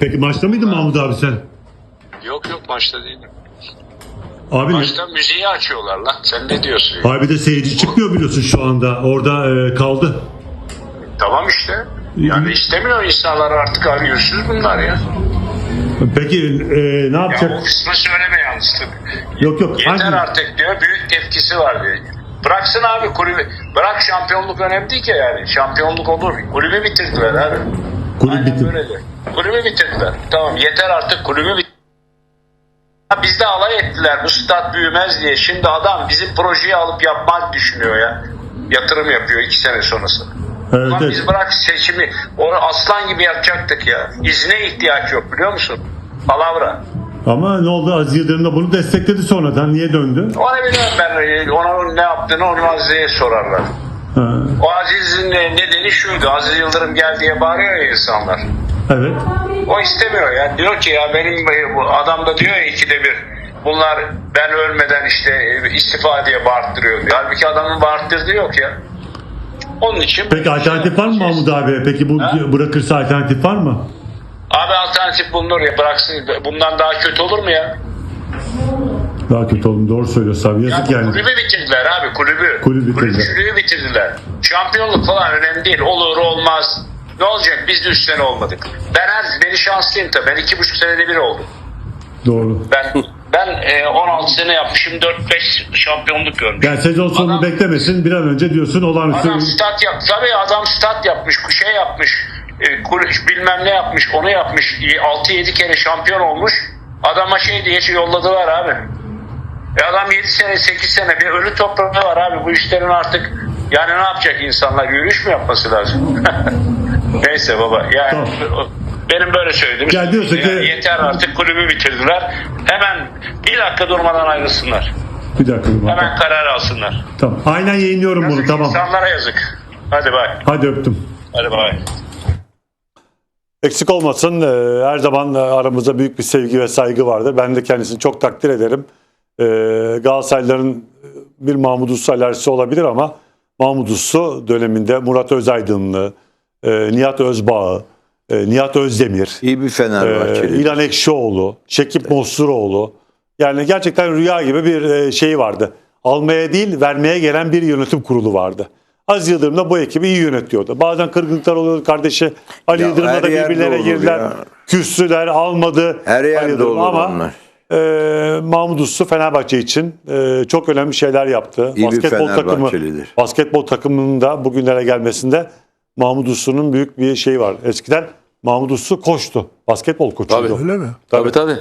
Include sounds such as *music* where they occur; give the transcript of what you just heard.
Peki maçta mıydın Mahmut abi sen? Yok yok maçta değilim. Abi, Maçta müziği açıyorlar lan. Sen ne diyorsun? ya? abi de seyirci çıkmıyor biliyorsun şu anda. Orada e, kaldı. Tamam işte. Yani istemiyor insanlar artık abi yüzsüz bunlar ya. Peki e, ne Ya yapacak? o kısmı söyleme yalnız tabii. Yok yok. Yeter hangi- artık diyor. Büyük tepkisi var diyor. Bıraksın abi kulübü. Bırak şampiyonluk önemli değil ki yani. Şampiyonluk olur. Kulübü bitirdiler abi. Kulüp Aynen bitti. böyle. Kulübü bitirdiler. Tamam yeter artık kulübü bitirdiler. Bizde alay ettiler bu stat büyümez diye. Şimdi adam bizim projeyi alıp yapmak düşünüyor ya. Yatırım yapıyor iki sene sonrası. Evet, Ulan evet. biz bırak seçimi onu aslan gibi yapacaktık ya. İzne ihtiyaç yok biliyor musun? Palavra. Ama ne oldu? Aziz Yıldırım da bunu destekledi sonradan. Niye döndü? Onu biliyorum ben. Ona ne yaptığını onu Aziz'e sorarlar. O Aziz'in ne- nedeni şuydu. Aziz Yıldırım gel diye bağırıyor ya insanlar. evet. O istemiyor ya. Diyor ki ya benim bu adam da diyor ya ikide bir. Bunlar ben ölmeden işte istifa diye bağırttırıyor diyor. Halbuki adamın bağırttırdığı yok ya. Onun için... Peki alternatif var mı Mahmut abi? Peki bu Ha? bırakırsa alternatif var mı? Abi alternatif bulunur ya bıraksın. Bundan daha kötü olur mu ya? Daha kötü oğlum doğru söylüyorsun abi. Ya Yazık yani. kulübü bitirdiler abi kulübü. Kulübü bitirdiler. Kulübü bitirdiler. Şampiyonluk falan önemli değil. Olur olmaz. Ne olacak? Biz de üç sene olmadık. Ben her, beni şanslıyım tabii. Ben iki buçuk senede bir oldum. Doğru. Ben ben e, 16 sene yapmışım. 4-5 şampiyonluk görmüşüm. Yani sezon sonunu Adam- beklemesin. Bir an önce diyorsun olağanüstü. Adam stat yap. Tabii adam stat yapmış, şey yapmış, e, bilmem ne yapmış, onu yapmış. 6-7 kere şampiyon olmuş. Adama şey diye şey yolladılar abi. E adam 7 sene, 8 sene bir ölü toprağı var abi. Bu işlerin artık yani ne yapacak insanlar? Yürüyüş mü yapması lazım? *laughs* Neyse baba. Yani benim böyle söylediğim. Ya diyorsun ki- Yani yeter artık kulübü bitirdiler. Hemen bir dakika durmadan ayrılsınlar. Bir dakika. dur Hemen karar alsınlar. Tamam. Aynen yayınlıyorum bunu Yazık tamam. İnsanlara yazık. Hadi bay. Hadi öptüm. Hadi bay. Eksik olmasın. e, Her zaman e, aramızda büyük bir sevgi ve saygı vardır. Ben de kendisini çok takdir ederim. E, Galatasaraylıların e, bir Mahmut Uslu alerjisi olabilir ama Mahmut Uslu döneminde Murat Özaydınlı, e, Nihat Özbağ, e, Nihat Özdemir, İyi bir e, Fenerbahçeli. İlhan Ekşioğlu, Şekip Mosturoğlu. Yani gerçekten rüya gibi bir e, şey vardı. Almaya değil vermeye gelen bir yönetim kurulu vardı. Aziz Yıldırım da bu ekibi iyi yönetiyordu. Bazen kırgınlıklar oluyordu kardeşi. Ali Yıldırım'la da birbirlerine girdiler. ya. Küstüler, almadı. Her yerde olur Ama onlar. E, Mahmut Uslu Fenerbahçe için e, çok önemli şeyler yaptı. İyi basketbol takımı, basketbol takımının da bugünlere gelmesinde Mahmut Uslu'nun büyük bir şeyi var. Eskiden Mahmut Uslu koçtu. Basketbol koçuydu. Tabii. Öyle mi? Tabii tabii.